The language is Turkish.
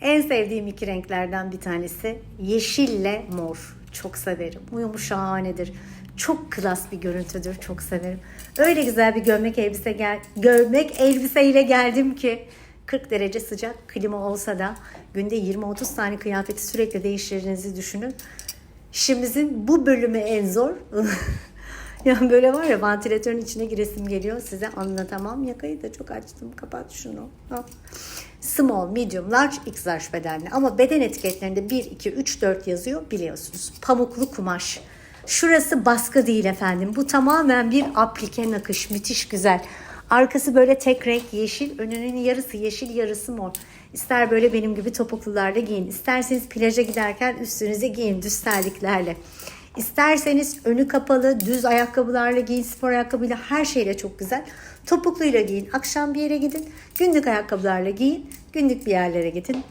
En sevdiğim iki renklerden bir tanesi yeşille mor. Çok severim. Uyumu şahanedir. Çok klas bir görüntüdür. Çok severim. Öyle güzel bir gömlek elbise gel gömlek elbiseyle geldim ki 40 derece sıcak klima olsa da günde 20-30 tane kıyafeti sürekli değiştirdiğinizi düşünün. İşimizin bu bölümü en zor. yani böyle var ya vantilatörün içine giresim geliyor. Size anlatamam. Yakayı da çok açtım. Kapat şunu. Ha. Small, medium, large, x large bedenli. Ama beden etiketlerinde 1, 2, 3, 4 yazıyor biliyorsunuz. Pamuklu kumaş. Şurası baskı değil efendim. Bu tamamen bir aplike nakış. Müthiş güzel. Arkası böyle tek renk yeşil. Önünün yarısı yeşil yarısı mor. İster böyle benim gibi topuklularla giyin. İsterseniz plaja giderken üstünüze giyin düz terliklerle. İsterseniz önü kapalı düz ayakkabılarla giyin, spor ayakkabıyla her şeyle çok güzel. Topukluyla giyin, akşam bir yere gidin. Günlük ayakkabılarla giyin, günlük bir yerlere gidin.